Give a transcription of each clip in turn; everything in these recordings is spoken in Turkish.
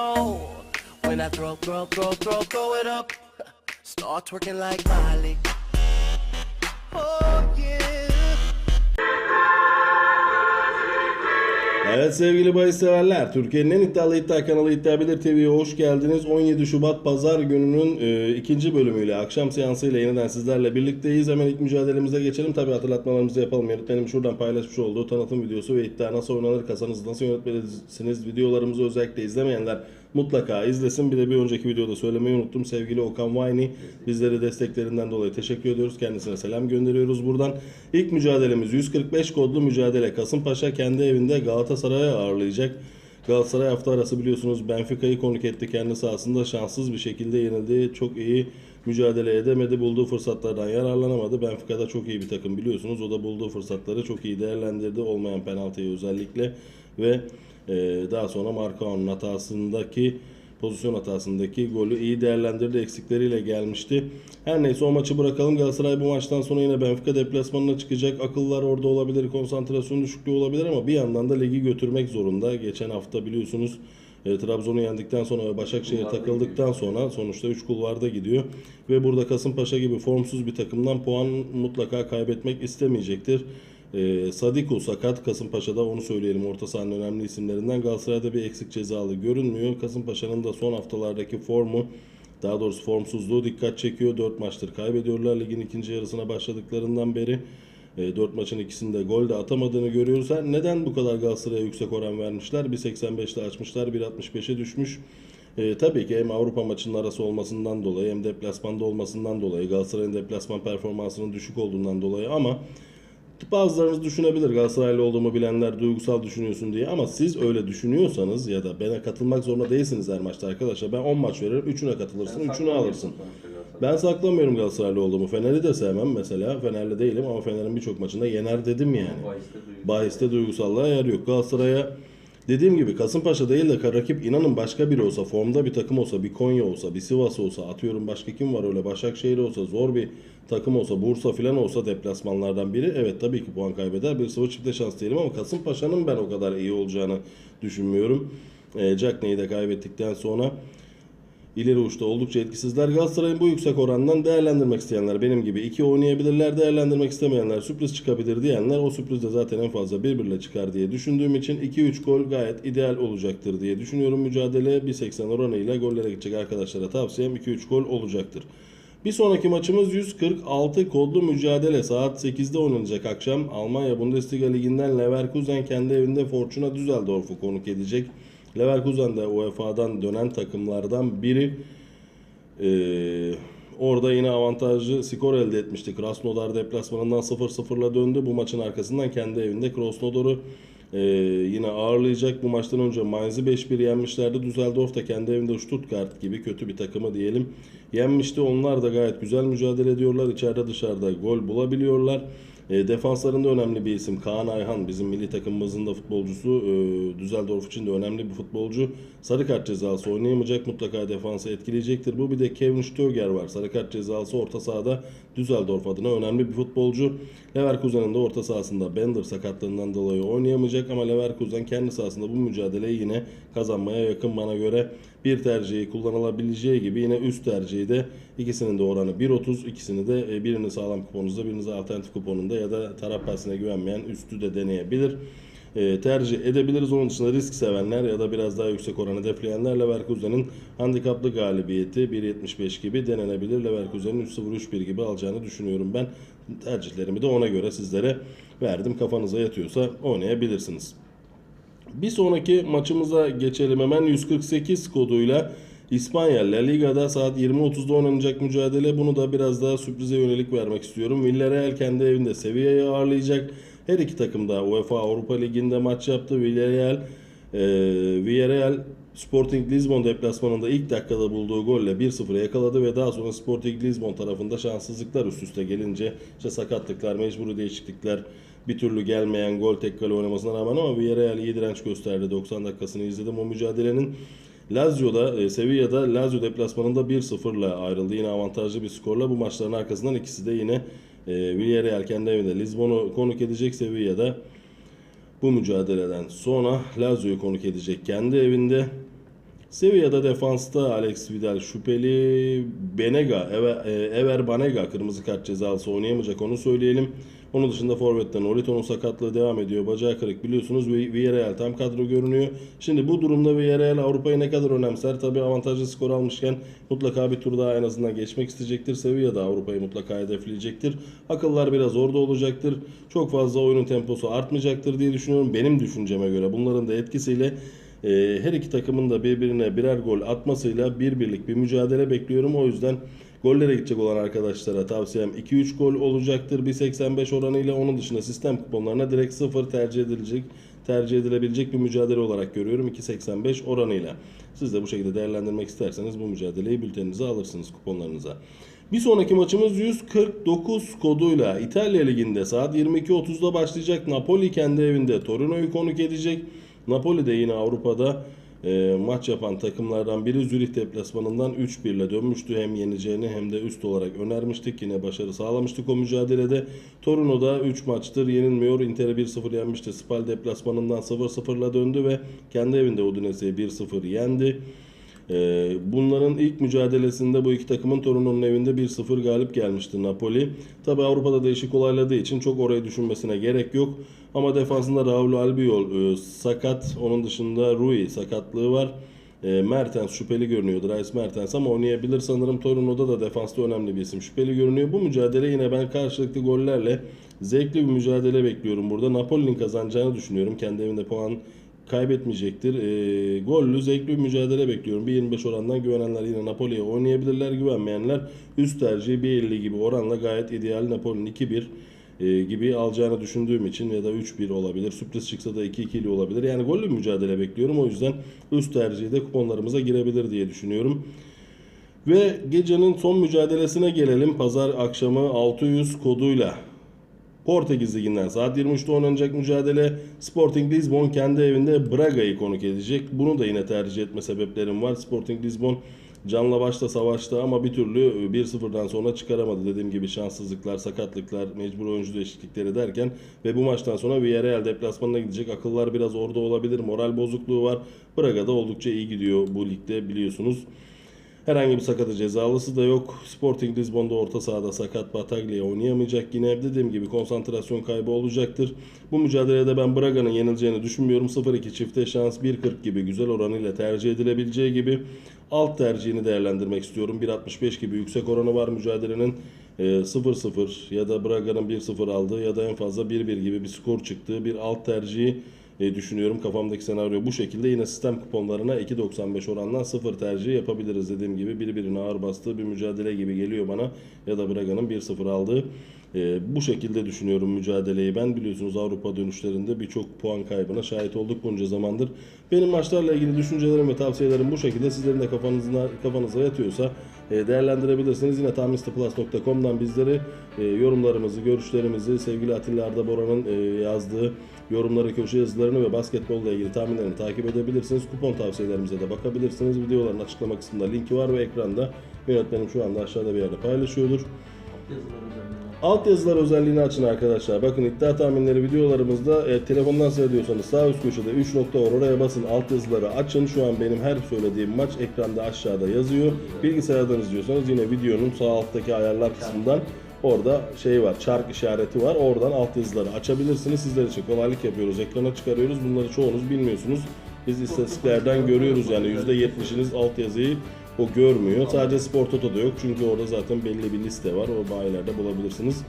When I throw, throw, throw, throw, throw it up, start twerking like Miley. Oh yeah. Evet sevgili bahis Türkiye'nin en iddialı iddia kanalı İddia TV'ye hoş geldiniz. 17 Şubat Pazar gününün e, ikinci bölümüyle, akşam seansıyla yeniden sizlerle birlikteyiz. Hemen ilk mücadelemize geçelim. Tabi hatırlatmalarımızı yapalım. Yönetmenim şuradan paylaşmış olduğu tanıtım videosu ve iddia nasıl oynanır, kasanızı nasıl yönetmelisiniz videolarımızı özellikle izlemeyenler mutlaka izlesin. Bir de bir önceki videoda söylemeyi unuttum. Sevgili Okan Vayni bizleri desteklerinden dolayı teşekkür ediyoruz. Kendisine selam gönderiyoruz buradan. İlk mücadelemiz 145 kodlu mücadele. Kasımpaşa kendi evinde Galatasaray'ı ağırlayacak. Galatasaray hafta arası biliyorsunuz Benfica'yı konuk etti. Kendi sahasında şanssız bir şekilde yenildi. Çok iyi mücadele edemedi. Bulduğu fırsatlardan yararlanamadı. Benfica da çok iyi bir takım biliyorsunuz. O da bulduğu fırsatları çok iyi değerlendirdi. Olmayan penaltıyı özellikle ve e, daha sonra Marcao'nun hatasındaki pozisyon hatasındaki golü iyi değerlendirdi. Eksikleriyle gelmişti. Her neyse o maçı bırakalım. Galatasaray bu maçtan sonra yine Benfica deplasmanına çıkacak. Akıllar orada olabilir, konsantrasyon düşüklüğü olabilir ama bir yandan da ligi götürmek zorunda. Geçen hafta biliyorsunuz e, Trabzon'u yendikten sonra ve Başakşehir takıldıktan sonra sonuçta 3 kulvarda gidiyor. Ve burada Kasımpaşa gibi formsuz bir takımdan puan mutlaka kaybetmek istemeyecektir. E, Sadiku sakat Kasımpaşa'da onu söyleyelim orta sahanın önemli isimlerinden. Galatasaray'da bir eksik cezalı görünmüyor. Kasımpaşa'nın da son haftalardaki formu daha doğrusu formsuzluğu dikkat çekiyor. 4 maçtır kaybediyorlar ligin ikinci yarısına başladıklarından beri. 4 maçın ikisinde gol de atamadığını görüyoruz. Ha, neden bu kadar Galatasaray'a yüksek oran vermişler? 1.85'te açmışlar, 1.65'e düşmüş. E, tabii ki hem Avrupa maçının arası olmasından dolayı hem deplasmanda olmasından dolayı Galatasaray'ın deplasman performansının düşük olduğundan dolayı ama Bazılarınız düşünebilir Galatasaraylı olduğumu bilenler duygusal düşünüyorsun diye ama siz öyle düşünüyorsanız ya da bana katılmak zorunda değilsiniz her maçta arkadaşlar. Ben 10 maç veririm 3'üne katılırsın 3'ünü alırsın. Ben saklamıyorum Galatasaraylı olduğumu. Fener'i de sevmem mesela. Fenerli değilim ama Fener'in birçok maçında yener dedim yani. Bahiste duygusallığa yer yok. Galatasaray'a dediğim gibi Kasımpaşa değil de rakip inanın başka biri olsa, formda bir takım olsa, bir Konya olsa, bir Sivas olsa, atıyorum başka kim var öyle Başakşehir olsa, zor bir takım olsa, Bursa filan olsa deplasmanlardan biri evet tabii ki puan kaybeder. Bir sıvı çifte şans diyelim ama Kasımpaşa'nın ben o kadar iyi olacağını düşünmüyorum. E, Cagney'i de kaybettikten sonra ileri uçta oldukça etkisizler. Galatasaray'ın bu yüksek orandan değerlendirmek isteyenler benim gibi 2 oynayabilirler. Değerlendirmek istemeyenler sürpriz çıkabilir diyenler o sürpriz de zaten en fazla 1-1 çıkar diye düşündüğüm için 2-3 gol gayet ideal olacaktır diye düşünüyorum. Mücadele 1.80 oranıyla gollere gidecek arkadaşlara tavsiyem 2-3 gol olacaktır. Bir sonraki maçımız 146 kodlu mücadele. Saat 8'de oynanacak akşam. Almanya Bundesliga Ligi'nden Leverkusen kendi evinde Fortuna Düsseldorf'u konuk edecek. Leverkusen de UEFA'dan dönen takımlardan biri. Ee, orada yine avantajlı skor elde etmişti. Krasnodar deplasmanından 0-0'la döndü. Bu maçın arkasından kendi evinde Krasnodar'ı e, yine ağırlayacak. Bu maçtan önce Mainz'i 5-1 yenmişlerdi. Düsseldorf da kendi evinde Stuttgart gibi kötü bir takımı diyelim. Yenmişti. Onlar da gayet güzel mücadele ediyorlar. İçeride dışarıda gol bulabiliyorlar. E, defanslarında önemli bir isim Kaan Ayhan bizim milli takımımızın da futbolcusu. E, Düsseldorf için de önemli bir futbolcu. Sarı kart cezası oynayamayacak mutlaka defansı etkileyecektir. Bu bir de Kevin Stöger var. Sarı kart cezası orta sahada Düsseldorf adına önemli bir futbolcu. Leverkusen'in de orta sahasında Bender sakatlığından dolayı oynayamayacak ama Leverkusen kendi sahasında bu mücadeleyi yine kazanmaya yakın bana göre bir tercihi kullanılabileceği gibi yine üst tercihi de ikisinin de oranı 1.30 ikisini de e, birini sağlam kuponunuzda birini alternatif kuponunda ya da taraf persine güvenmeyen üstü de deneyebilir. E, tercih edebiliriz. Onun dışında risk sevenler ya da biraz daha yüksek oranı defleyenler Leverkusen'in handikaplı galibiyeti 1.75 gibi denenebilir. Leverkusen'in 3.0-3.1 gibi alacağını düşünüyorum ben. Tercihlerimi de ona göre sizlere verdim. Kafanıza yatıyorsa oynayabilirsiniz. Bir sonraki maçımıza geçelim hemen 148 koduyla İspanya La Liga'da saat 20.30'da oynanacak mücadele. Bunu da biraz daha sürprize yönelik vermek istiyorum. Villarreal kendi evinde Sevilla'yı ağırlayacak. Her iki takım da UEFA Avrupa Ligi'nde maç yaptı. Villarreal, e, Villarreal Sporting Lisbon deplasmanında ilk dakikada bulduğu golle 1-0 yakaladı ve daha sonra Sporting Lisbon tarafında şanssızlıklar üst üste gelince işte sakatlıklar, mecburi değişiklikler, bir türlü gelmeyen gol tek kale oynamasına rağmen ama Villarreal iyi direnç gösterdi. 90 dakikasını izledim o mücadelenin. Lazio'da, e, Sevilla'da Lazio deplasmanında 1-0'la ayrıldı. Yine avantajlı bir skorla bu maçların arkasından ikisi de yine e, Villarreal kendi evinde Lisbon'u konuk edecek Sevilla'da. Bu mücadeleden sonra Lazio'yu konuk edecek kendi evinde. Sevilla'da defansta Alex Vidal şüpheli. Benega, Ever, e, Ever Banega kırmızı kart cezalısı oynayamayacak onu söyleyelim. Onun dışında Forvet'ten Olito'nun sakatlığı devam ediyor. Bacağı kırık biliyorsunuz. Vi- Villarreal tam kadro görünüyor. Şimdi bu durumda Villarreal Avrupa'yı ne kadar önemser? Tabii avantajlı skor almışken mutlaka bir tur daha en azından geçmek isteyecektir. Sevilla da Avrupa'yı mutlaka hedefleyecektir. Akıllar biraz orada olacaktır. Çok fazla oyunun temposu artmayacaktır diye düşünüyorum. Benim düşünceme göre bunların da etkisiyle e, her iki takımın da birbirine birer gol atmasıyla bir birlik bir mücadele bekliyorum. O yüzden gollere gidecek olan arkadaşlara tavsiyem 2-3 gol olacaktır 1.85 oranıyla. Onun dışında sistem kuponlarına direkt 0 tercih edilecek tercih edilebilecek bir mücadele olarak görüyorum 2.85 oranıyla. Siz de bu şekilde değerlendirmek isterseniz bu mücadeleyi bülteninize alırsınız kuponlarınıza. Bir sonraki maçımız 149 koduyla İtalya Ligi'nde saat 22.30'da başlayacak. Napoli kendi evinde Torino'yu konuk edecek. Napoli de yine Avrupa'da e, maç yapan takımlardan biri Zürih deplasmanından 3-1 ile dönmüştü. Hem yeneceğini hem de üst olarak önermiştik. Yine başarı sağlamıştık o mücadelede. Torino'da 3 maçtır yenilmiyor. Inter'e 1-0 yenmişti. Spal deplasmanından 0-0 ile döndü ve kendi evinde Udinese'yi 1-0 yendi. Ee, Bunların ilk mücadelesinde bu iki takımın Torino'nun evinde 1-0 galip gelmişti Napoli. Tabi Avrupa'da değişik olayladığı için çok orayı düşünmesine gerek yok. Ama defansında Raul Albiol e, sakat. Onun dışında Rui sakatlığı var. E, Mertens şüpheli görünüyor. Dries Mertens ama oynayabilir sanırım. Torino'da da defansta önemli bir isim şüpheli görünüyor. Bu mücadele yine ben karşılıklı gollerle zevkli bir mücadele bekliyorum burada. Napoli'nin kazanacağını düşünüyorum. Kendi evinde puan kaybetmeyecektir. E, gollü zevkli bir mücadele bekliyorum. 1.25 orandan güvenenler yine Napoli'ye oynayabilirler. Güvenmeyenler üst tercihi 1.50 gibi oranla gayet ideal Napoli'nin 2-1 e, gibi alacağını düşündüğüm için ya da 3-1 olabilir. Sürpriz çıksa da 2-2'li olabilir. Yani gollü mücadele bekliyorum. O yüzden üst tercihi de kuponlarımıza girebilir diye düşünüyorum. Ve gecenin son mücadelesine gelelim. Pazar akşamı 600 koduyla Portekiz Ligi'nden saat 23'te oynanacak mücadele Sporting Lisbon kendi evinde Braga'yı konuk edecek. Bunu da yine tercih etme sebeplerim var. Sporting Lisbon canla başla savaştı ama bir türlü 1-0'dan sonra çıkaramadı. Dediğim gibi şanssızlıklar, sakatlıklar, mecbur oyuncu değişiklikleri derken ve bu maçtan sonra Villarreal deplasmanına gidecek. Akıllar biraz orada olabilir. Moral bozukluğu var. Braga'da oldukça iyi gidiyor bu ligde biliyorsunuz. Herhangi bir sakatı cezalısı da yok. Sporting Lisbon'da orta sahada sakat Bataglia oynayamayacak. Yine dediğim gibi konsantrasyon kaybı olacaktır. Bu mücadelede ben Braga'nın yenileceğini düşünmüyorum. 0-2 çifte şans 1.40 gibi güzel oranıyla tercih edilebileceği gibi alt tercihini değerlendirmek istiyorum. 1.65 gibi yüksek oranı var mücadelenin. Ee, 0-0 ya da Braga'nın 1-0 aldığı ya da en fazla 1-1 gibi bir skor çıktığı bir alt tercihi düşünüyorum. Kafamdaki senaryo bu şekilde. Yine sistem kuponlarına 2.95 orandan 0 tercih yapabiliriz dediğim gibi. Birbirine ağır bastığı bir mücadele gibi geliyor bana. Ya da Braga'nın 1-0 aldığı. E, bu şekilde düşünüyorum mücadeleyi ben. Biliyorsunuz Avrupa dönüşlerinde birçok puan kaybına şahit olduk bunca zamandır. Benim maçlarla ilgili düşüncelerim ve tavsiyelerim bu şekilde. Sizlerin de kafanızda, kafanıza yatıyorsa e, değerlendirebilirsiniz. Yine tamistplus.com'dan bizleri e, yorumlarımızı, görüşlerimizi, sevgili Atilla Arda Bora'nın e, yazdığı yorumları, köşe yazılarını ve basketbolla ilgili tahminlerini takip edebilirsiniz. Kupon tavsiyelerimize de bakabilirsiniz. Videoların açıklama kısmında linki var ve ekranda yönetmenim şu anda aşağıda bir yerde paylaşıyordur. Alt yazılar özelliğini açın arkadaşlar. Bakın iddia tahminleri videolarımızda e, telefondan seyrediyorsanız sağ üst köşede 3 nokta var. Oraya basın alt yazıları açın. Şu an benim her söylediğim maç ekranda aşağıda yazıyor. Bilgisayardan izliyorsanız yine videonun sağ alttaki ayarlar kısmından orada şey var çark işareti var. Oradan alt yazıları açabilirsiniz. Sizler için kolaylık yapıyoruz. Ekrana çıkarıyoruz. Bunları çoğunuz bilmiyorsunuz. Biz istatistiklerden görüyoruz yani %70'iniz alt yazıyı o görmüyor. Sadece Spor Toto'da yok çünkü orada zaten belli bir liste var. O bayilerde bulabilirsiniz.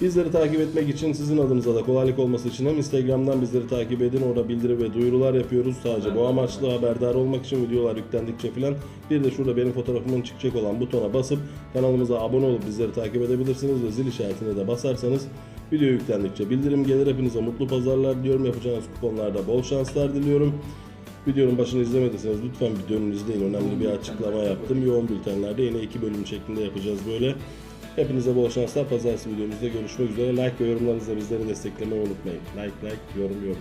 Bizleri takip etmek için sizin adınıza da kolaylık olması için hem Instagram'dan bizleri takip edin. Orada bildiri ve duyurular yapıyoruz. Sadece bu amaçla haberdar olmak için videolar yüklendikçe filan. Bir de şurada benim fotoğrafımın çıkacak olan butona basıp kanalımıza abone olup bizleri takip edebilirsiniz ve zil işaretine de basarsanız video yüklendikçe bildirim gelir. Hepinize mutlu pazarlar diliyorum. Yapacağınız kuponlarda bol şanslar diliyorum. Videonun başını izlemediyseniz lütfen bir dönün izleyin. Önemli bir açıklama yaptım. Yoğun bültenlerde yine iki bölüm şeklinde yapacağız böyle. Hepinize bol şanslar. Pazartesi videomuzda görüşmek üzere. Like ve yorumlarınızla bizleri desteklemeyi unutmayın. Like like yorum yorum.